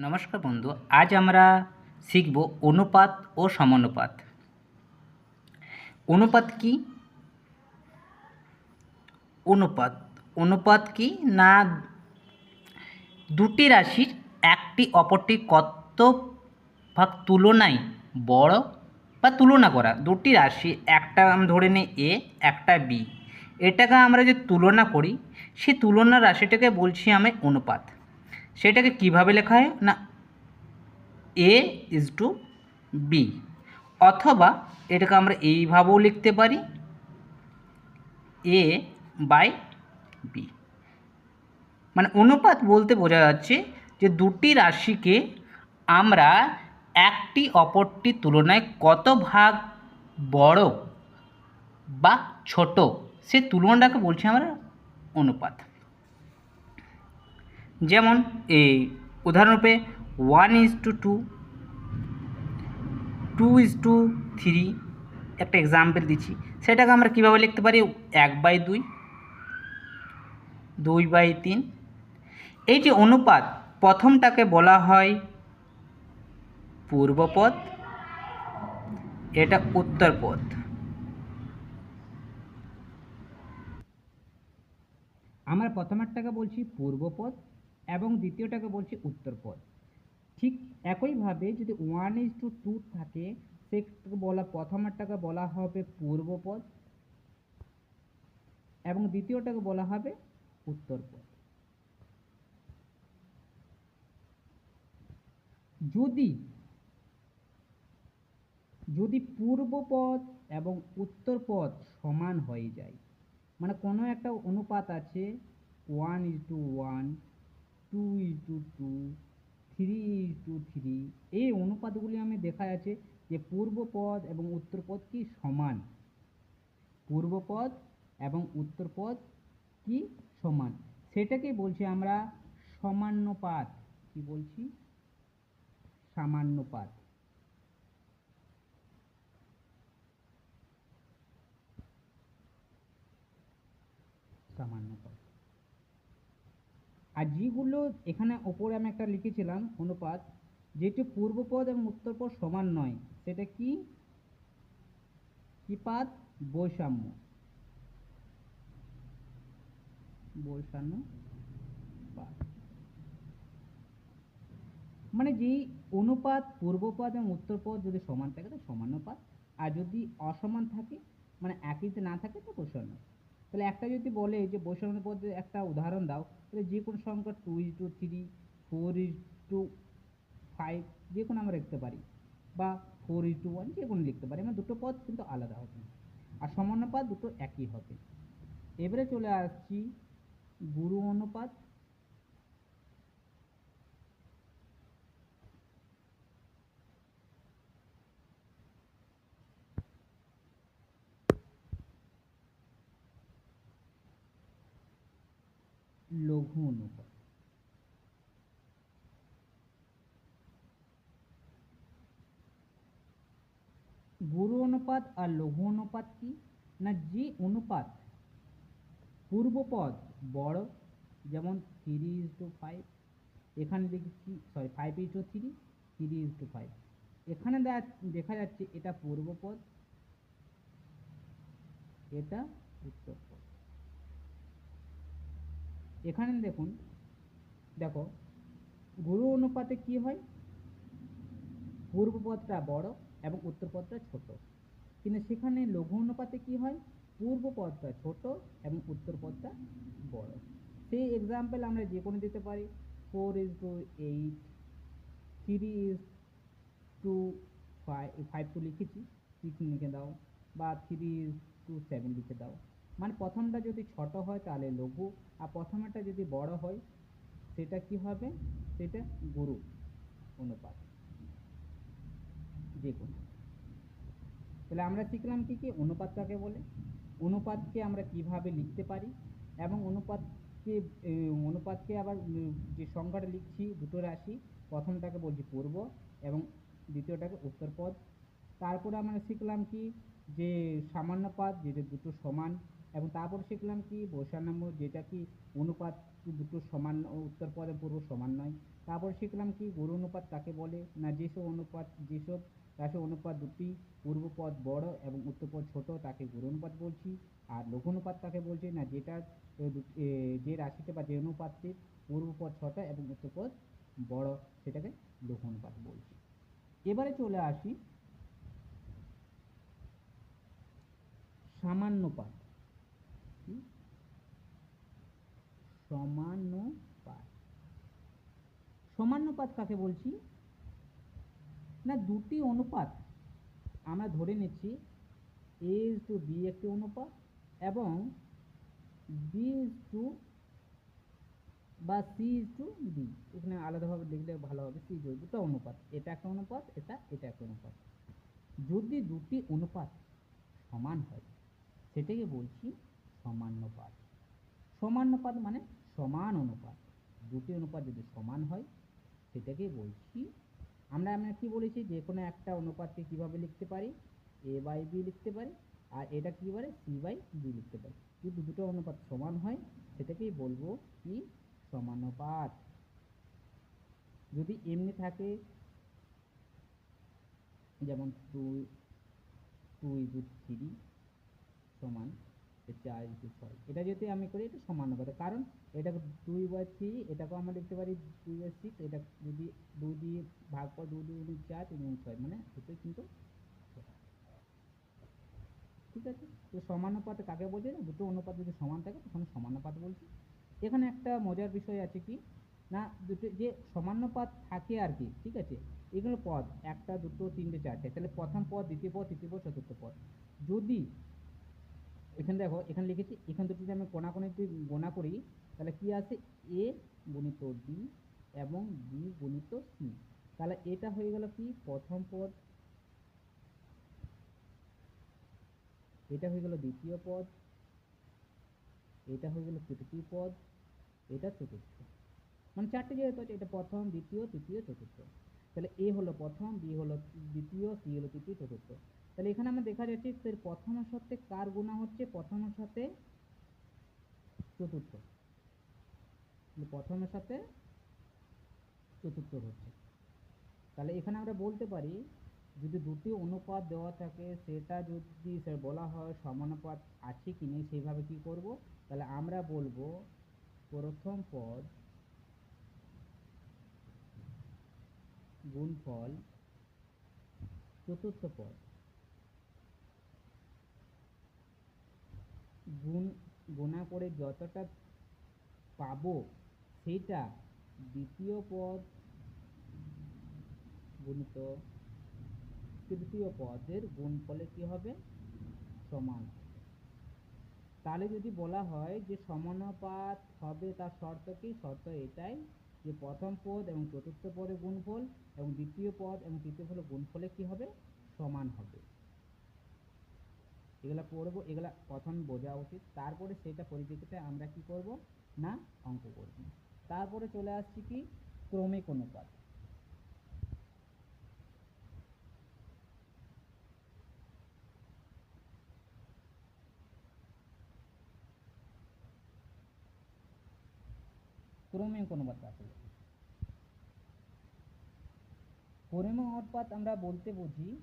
নমস্কার বন্ধু আজ আমরা শিখব অনুপাত ও সমানুপাত অনুপাত কি অনুপাত অনুপাত কি না দুটি রাশির একটি অপরটি কত ভাগ তুলনায় বড় বা তুলনা করা দুটি রাশি একটা আমি ধরে নিই এ একটা বি এটাকে আমরা যে তুলনা করি সেই তুলনা রাশিটাকে বলছি আমি অনুপাত সেটাকে কীভাবে লেখা হয়? না এ ইজ টু বি অথবা এটাকে আমরা এইভাবেও লিখতে পারি এ বাই বি মানে অনুপাত বলতে বোঝা যাচ্ছে যে দুটি রাশিকে আমরা একটি অপরটির তুলনায় কত ভাগ বড় বা ছোট, সে তুলনাটাকে বলছি আমরা অনুপাত। যেমন এই উদাহরণরূপে one is to two two is to three একটা এক্সাম্পল দিচ্ছি। সেটাকে আমরা কীভাবে লিখতে পারি? এক বাই দুই দুই বাই তিন। এই যে অনুপাত, প্রথমটাকে বলা হয় পূর্বপদ, এটা উত্তরপদ। আমরা প্রথমেরটাকে বলছি পূর্বপদ। এবং দ্বিতীয়টাকে বলছি উত্তরপদ। ঠিক একইভাবে যদি ওয়ান ইজ টু টু থাকে, সেটাকে বলা প্রথমেরটাকে বলা হবে পূর্বপদ এবং দ্বিতীয়টাকে বলা হবে উত্তরপদ। যদি যদি পূর্বপদ এবং উত্তরপদ সমান হয়ে যায় মানে কোনো একটা অনুপাত আছে one is to one two is to three is to three, এই অনুপাতগুলি আমি দেখা যাচ্ছে যে পূর্বপদ এবং উত্তরপদ কি সমান? পূর্বপদ এবং উত্তরপদ কি সমান? সেটাকে বলছি আমরা সমান্যপাত। কি বলছি? সামান্যপাত। সামান্যপাত আর যেগুলো এখানে ওপরে আমি একটা লিখেছিলাম অনুপাত, যেটি পূর্বপদ এবং উত্তরপদ সমান নয়। সেটা কি? কি পাত? বৈষম্য। বৈষম্য মানে যেই অনুপাত পূর্বপদ এবং উত্তরপদ যদি সমান থাকে তো সমানুপাত আর যদি অসমান থাকে মানে একইতে না থাকে তো বৈষম্য। তাহলে একটা যদি বলে যে বৈষম্য পদে একটা উদাহরণ দাও, তাহলে যে কোনো সংখ্যা two is to three four is to five যে কোনো আমরা লিখতে পারি। বা ফোর ইজ টু ওয়ান যে কোনো লিখতে পারি। মানে দুটো পদ কিন্তু আলাদা হবে। আর সমানুপাত দুটো একই হবে। এবারে চলে আসছি গুরু অনুপাত। লঘু অনুপাত গুরু অনুপাত আর লঘু অনুপাত কি? না যে অনুপাত পূর্বপদ বড়, যেমন থ্রি ইজ টু ফাইভ এখানে দেখছি sorry five is to three three is to five এখানে দেখা যাচ্ছে এটা পূর্বপদ, এটা উত্তরপদ এখানে দেখুন, দেখো, গুরু অনুপাতে কি হয়? পূর্বপদটা বড় এবং উত্তরপদটা ছোট। কিন্তু সেখানে লঘু অনুপাতে কি হয়? পূর্বপদটা ছোট এবং উত্তরপদটা বড়। সেই এক্সাম্পল আমরা যে কোনো দিতে পারি। Four is to eight three is to five five two লিখেছি। সিক্স লিখে দাও বা থ্রি ইজ টু সেভেন লিখে দাও। মানে প্রথমটা যদি ছোট হয় তাহলে লঘু, আর প্রথমেরটা যদি বড় হয়, সেটা কি হবে? সেটা গুরু অনুপাত। যে কোনো। তাহলে আমরা শিখলাম কি কি? অনুপাত কাকে বলে। অনুপাতকে আমরা কীভাবে লিখতে পারি? এবং অনুপাতকে অনুপাতকে আবার যে সংখ্যাটা লিখছি, দুটো রাশি, প্রথমটাকে বলছি পূর্ব এবং দ্বিতীয়টাকে উত্তরপদ। তারপরে আমরা শিখলাম কি? যে সামান্য সামান্যপাত যেটা দুটো সমান এবং তারপর শিখলাম কি বৈষম্য যেটা কি, অনুপাত দুটো সমান, উত্তর পদ পূর্ব সমান নয়। তারপর শিখলাম কি, গুরু অনুপাত কাকে বলে? না, যেসব অনুপাত, যেসব রাশি অনুপাত দুটি পূর্বপদ বড় এবং উত্তরপদ ছোট, তাকে গুরু অনুপাত বলছি। আর লঘু অনুপাত কাকে বলছি? না, যেটা যে রাশিতে বা যে অনুপাতটির পূর্বপদ ছোট এবং উত্তরপদ বড়, সেটাকে লঘু অনুপাত বলছি। এবারে চলে আসি সামান্যপাত কি সমানুপাত। সমানুপাত কাকে বলছি? না, দুটি অনুপাত আমরা ধরে নিচ্ছি। এ ইজ টু বি একটি অনুপাত এবং বি ইজ টু বা সি ইজ টু বি এখানে আলাদাভাবে লিখলে ভালো হবে। সি ইজ দুটো অনুপাত। এটা একটা অনুপাত, এটা এটা একটা অনুপাত। যদি দুটি অনুপাত সমান হয়, সেটাকে বলছি সমানুপাত। সমানুপাত মানে সমান অনুপাত। দুটি অনুপাত যদি সমান হয়, সেটাকে বলছি, আমরা আমরা কি বলেছি, যে কোনো একটা অনুপাতকে কীভাবে লিখতে পারি? এ বাই বি লিখতে পারি, আর এটা কি পারে সি বাই বি লিখতে পারি। যদি দুটো অনুপাত সমান হয়, সেটাকেই বলব কি? সমানুপাত। যদি এমনি থাকে, যেমন টু টু ইজু থ্রি সমান ইজু ছয় এটা যদি আমি করি, এটা সমানুপাত কারণ এটা দুই বাই থ্রি এটাকেও আমরা লিখতে পারি দুই বাই সিক্স এটা যদি দুই দিয়ে ভাগ কর দুই দুই চার, তিন ছয় মানে দুটোই কিন্তু ঠিক আছে? তো সমানুপাত কাকে বলছে না? দুটো অনুপাত যদি সমান থাকে তখন সমানুপাত বলছি। এখানে একটা মজার বিষয় আছে কি? না, দুটো, যে সমানুপাত থাকে আর কি, ঠিক আছে? এগুলো পদ, একটা, দুটো, তিনটে, চারটে। তাহলে প্রথম পদ, দ্বিতীয় পদ, তৃতীয় পদ, চতুর্থ পদ। যদি এখানে দেখো, এখানে লিখেছি, এখান দুটো যদি আমি কোনাকুনিতে গোনা করি, তাহলে কি আছে? এ গুণিত বি এবং বি গুণিত সি তাহলে এটা হয়ে গেল কি? প্রথম পদ। এটা হয়ে গেল দ্বিতীয় পদ। এটা হয়ে গেল তৃতীয় পদ। এটা চতুর্থ। মানে চারটে যেহেতু এটা প্রথম, দ্বিতীয়, তৃতীয়, চতুর্থ। তাহলে এ হলো প্রথম বি হলো দ্বিতীয় সি হলো তৃতীয়, চতুর্থ। তাহলে এখানে আমরা দেখা যাচ্ছে এর প্রথমের সাথে কার গুণা হচ্ছে? প্রথমের সাথে চতুর্থ। প্রথমের সাথে চতুর্থ হচ্ছে। তাহলে এখানে আমরা বলতে পারি, যদি দুটি অনুপাত দেওয়া থাকে, সেটা যদি বলা হয় সমানুপাত আছে কি নেই, সেইভাবে কি করব? তাহলে আমরা বলব প্রথম পদ গুণফল চতুর্থ পদ। গুণ, গুণা করে যতটা পাব সেইটা দ্বিতীয় পদ গুণিত, তৃতীয় পদের গুণফলে কি হবে? সমান। তাহলে যদি বলা হয় যে সমানুপাত হবে তার শর্ত কি? শর্ত এটাই যে প্রথম পদ এবং চতুর্থ পদের গুণফল এবং দ্বিতীয় পদ এবং তৃতীয় পদের গুণফলে কি হবে? সমান হবে। এগুলা পড়ব, এগুলা প্রথম বোঝা উচিত। তারপরে সেটা পরিপ্রেক্ষিতে আমরা কি করব? না, অঙ্ক করব। তারপরে চলে আসছি কি? ক্রমিক অনুপাত। ক্রমিক অনুপাত বলে? ক্রমিক অনুপাত আমরা বলতে বুঝি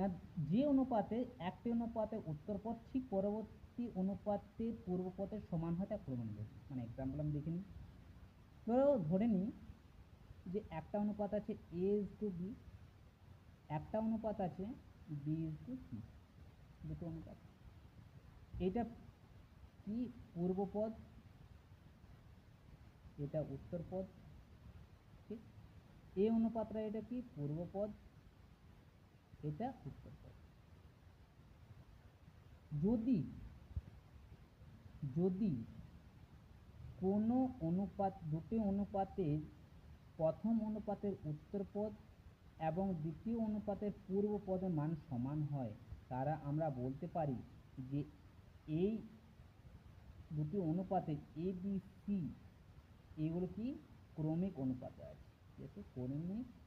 না, যে অনুপাতে একটি অনুপাতে উত্তর উত্তরপদ, ঠিক পরবর্তী অনুপাতের পূর্বপদের সমান হয় তা ক্রমিক অনুপাত মানে এক্সাম্পল আমি দেখে নিই। ধরো, ধরে নিই যে একটা অনুপাত আছে এ ইজ টু বি একটা অনুপাত আছে বি ইজ টু সি দুটো অনুপাত। এটা কি পূর্বপদ? এটা উত্তরপদ, ঠিক? এই অনুপাতটা এটা কি পূর্বপদ? এটা উত্তরপদ যদি যদি কোনো অনুপাত, দুটি অনুপাতের প্রথম অনুপাতের উত্তরপদ এবং দ্বিতীয় অনুপাতের পূর্বপদের মান সমান হয়, তারা আমরা বলতে পারি যে এই দুটি অনুপাতের এ বি সি এগুলো কি ক্রমিক অনুপাতে আছে। ক্রমিক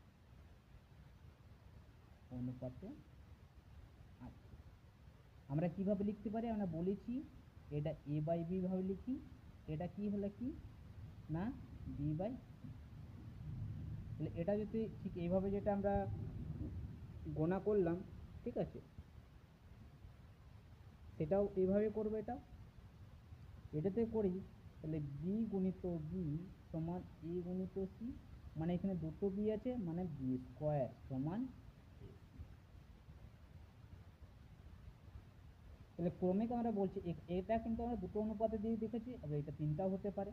অনুপাতে আমরা কীভাবে লিখতে পারি? আমরা বলেছি এটা এ বাই বি ভাবে লিখি। এটা কি হলো কি? না বি বাই তাহলে এটা যদি ঠিক এইভাবে যেটা আমরা গোনা করলাম, ঠিক আছে? সেটাও এইভাবে করব এটা। এটাতে করি, তাহলে বি গুণিত বি সমান এ গুণিত সি মানে এখানে দুটো বি আছে মানে বি স্কোয়ার সমান তাহলে ক্রমিক আমরা বলছি এটা কিন্তু আমরা দুটো অনুপাতে দিয়ে দেখেছি আবার এটা তিনটাও হতে পারে।